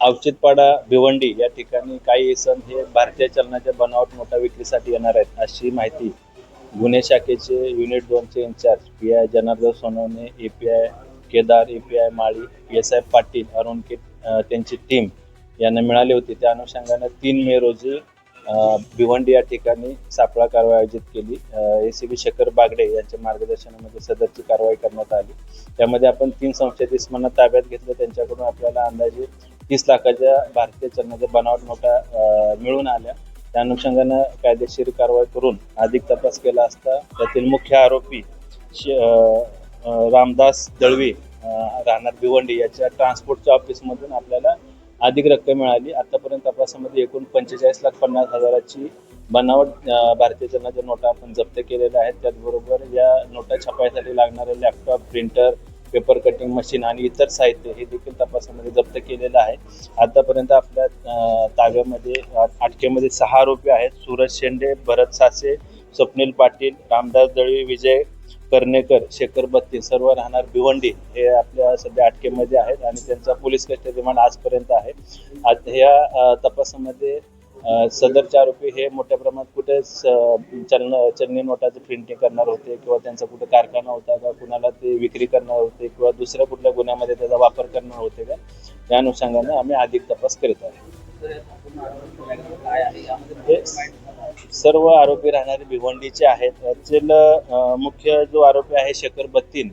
अवचितपाडा भिवंडी या ठिकाणी काही सण हे भारतीय चलनाच्या बनावट नोटा विक्रीसाठी येणार आहेत अशी माहिती गुन्हे शाखेचे युनिट दोनचे incharge P I Janardan Sonawane A P I Kedar A P I Mali P S I Patil Arun के त्यांची टीम यांना मिळाली होती. त्या अनुषंगाने तीन मे रोजी भिवंडी या ठिकाणी सापळा कारवाई आयोजित केली. A C B Shekhar Bagade यांच्या मार्गदर्शनामध्ये सदरची कारवाई करण्यात आली. त्यामध्ये आपण तीन संशयित इस्मांना ताब्यात घेतलं. त्यांच्याकडून आपल्याला अंदाजे तीस लाखाच्या भारतीय चलनाच्या बनावट नोटा मिळून आल्या. त्या अनुषंगानं कायदेशीर कारवाई करून अधिक तपास केला असता त्यातील मुख्य आरोपी श- रामदास दळवी राहणार भिवंडी याच्या ट्रान्सपोर्टच्या ऑफिसमधून आपल्याला अधिक रक्कम मिळाली. आतापर्यंत तपासामध्ये एकूण पंचेचाळीस लाख पन्नास हजाराची बनावट भारतीय चलनाच्या नोटा आपण जप्त केलेल्या आहेत. त्याचबरोबर या नोटा छापायसाठी लागणारे laptop printer paper cutting machine आणि इतर साहित्य हे देखील तपासामध्ये जप्त केलेलं आहे. आतापर्यंत आपल्या ताब्यामध्ये अटकेमध्ये सहा आरोपी आहेत. सूरज शेंडे भरत सासे स्वप्नील पाटील रामदास दळवी विजय कर्णेकर शेखर बत्ती सर्व राहणार भिवंडी हे आपल्या सध्या अटकेमध्ये आहेत आणि त्यांचा पोलीस कस्टडी रिमांड आजपर्यंत आहे. आज ह्या तपासामध्ये सदरचे आरोपी हे मोठ्या प्रमाणात कुठे चलन चलनी नोटाचं प्रिंटिंग करणार होते किंवा त्यांचा कुठे कारखाना होता का कुणाला ते विक्री करणार होते किंवा दुसऱ्या कुठल्या गुन्ह्यामध्ये त्याचा वापर करणार होते का या अनुषंगाने आम्ही अधिक तपास करीत आहोत सर्व आरोपी राहणारे भिवंडीचे आहेत. त्यातील मुख्य जो आरोपी आहे शेखर बत्तीन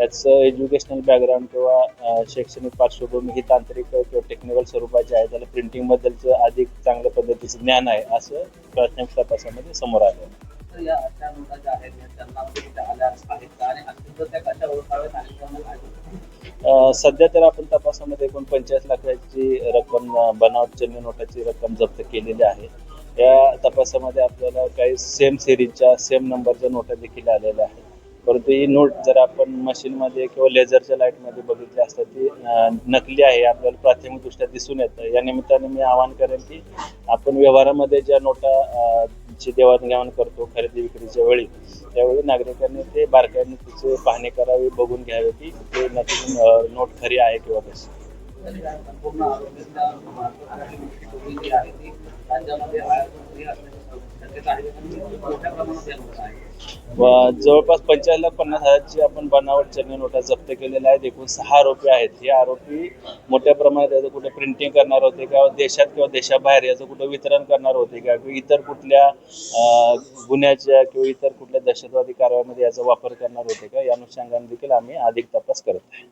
त्याचं एज्युकेशनल बॅकग्राऊंड किंवा शैक्षणिक पार्श्वभूमी ही तांत्रिक किंवा टेक्निकल स्वरूपाची आहे. त्याला प्रिंटिंग बद्दलचं अधिक चांगल्या पद्धतीचं ज्ञान आहे असं प्राथमिक तपासामध्ये समोर आलं. या अशा नोटा ज्या आहेत आहेत आणि त्या कशा ओळखाव्यात आणि सध्या तर आपण तपासामध्ये एकूण पंचाळीस लाखाची रक्कम बनावट चलनी नोटाची रक्कम जप्त केलेली आहे. या तपासामध्ये आपल्याला काही सेम सिरीजच्या सेम नंबरच्या नोटा देखील आलेल्या आहेत. परंतु ही नोट जर आपण मशीनमध्ये किंवा लेझरच्या लाईटमध्ये बघितली असता ती नकली आहे आपल्याला प्राथमिकदृष्ट्या दिसून येतं. या निमित्ताने मी आवाहन करेन की आपण व्यवहारामध्ये ज्या नोटा ची देवाणघेवाण करतो खरेदी विक्रीच्या वेळी त्यावेळी नागरिकांनी ते बारकाईने तिचे पाहणी करावी बघून घ्यावे की ते नक्की नोट खरी आहे किंवा कशी. आहे व जवळपास पंचाळीस पन्नास हजारची आपण बनावट चलनी नोटा जप्त केलेल्या आहेत. एकूण सहा आरोपी आहेत. हे आरोपी मोठ्या प्रमाणात याचं कुठे प्रिंटिंग करणार होते किंवा देशात किंवा देशाबाहेर याचं कुठं वितरण करणार होते का? किंवा इतर कुठल्या गुन्ह्याच्या किंवा इतर कुठल्या दहशतवादी कारवाईमध्ये याचा वापर करणार होते का? या अनुषंगाने देखील आम्ही अधिक तपास करत आहे.